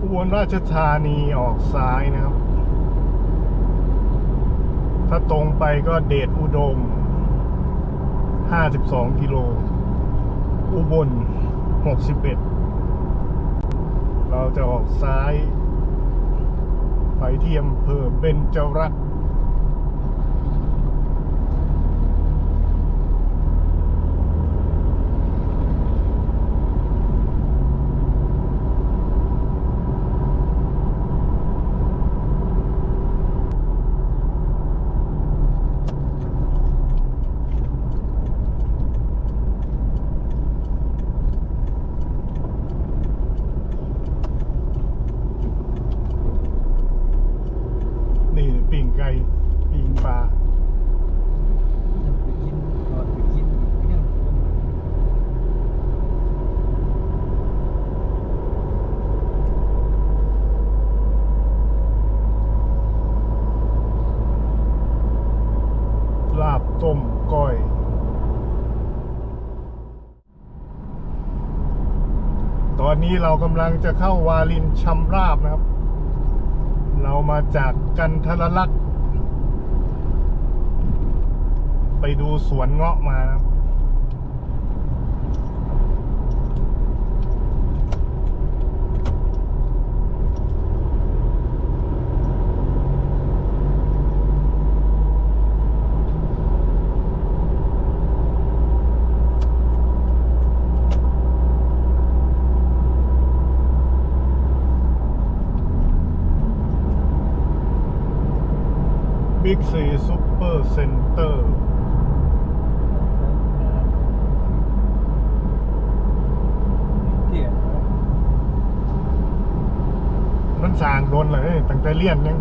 อุบลราชธานีออกซ้ายนะครับ ถ้าตรงไปก็เดชอุดม 52 กิโล อุบล 61 เราจะออกซ้าย ไปที่อำเภอเบญจรักษ นี่ปิ่ง ไก่ปิ่งปลาลาบต้มก้อยตอนนี้เรากำลังจะเข้าวาลินชำราบนะครับ เรามาจากกันทรลักษณ์ไป ดูสวนเงาะมาครับบิ๊กซีซูเปอร์เซ็นเตอร์ เที่ย มันสร้างโดนเลยตั้งแต่เรียนยัง